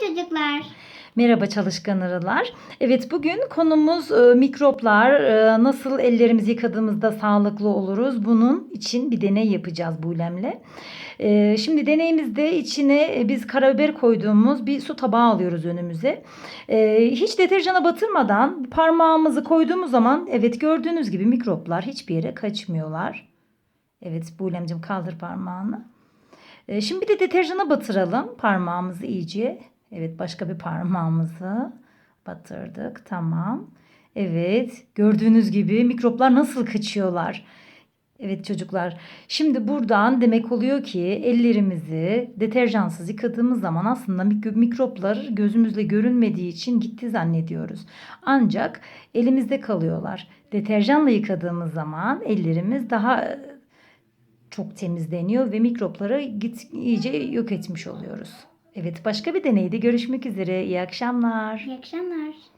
çocuklar. Merhaba çalışkan arılar. Evet bugün konumuz e, mikroplar. E, nasıl ellerimizi yıkadığımızda sağlıklı oluruz? Bunun için bir deney yapacağız Bulem'le. E, şimdi deneyimizde içine e, biz karabiber koyduğumuz bir su tabağı alıyoruz önümüze. E, hiç deterjana batırmadan parmağımızı koyduğumuz zaman evet gördüğünüz gibi mikroplar hiçbir yere kaçmıyorlar. Evet Bulem'cim kaldır parmağını. E, Şimdi bir de deterjana batıralım parmağımızı iyice. Evet başka bir parmağımızı batırdık. Tamam. Evet gördüğünüz gibi mikroplar nasıl kaçıyorlar. Evet çocuklar şimdi buradan demek oluyor ki ellerimizi deterjansız yıkadığımız zaman aslında mik- mikroplar gözümüzle görünmediği için gitti zannediyoruz. Ancak elimizde kalıyorlar. Deterjanla yıkadığımız zaman ellerimiz daha e, çok temizleniyor ve mikropları iyice yok etmiş oluyoruz. Evet başka bir deneyde görüşmek üzere. İyi akşamlar. İyi akşamlar.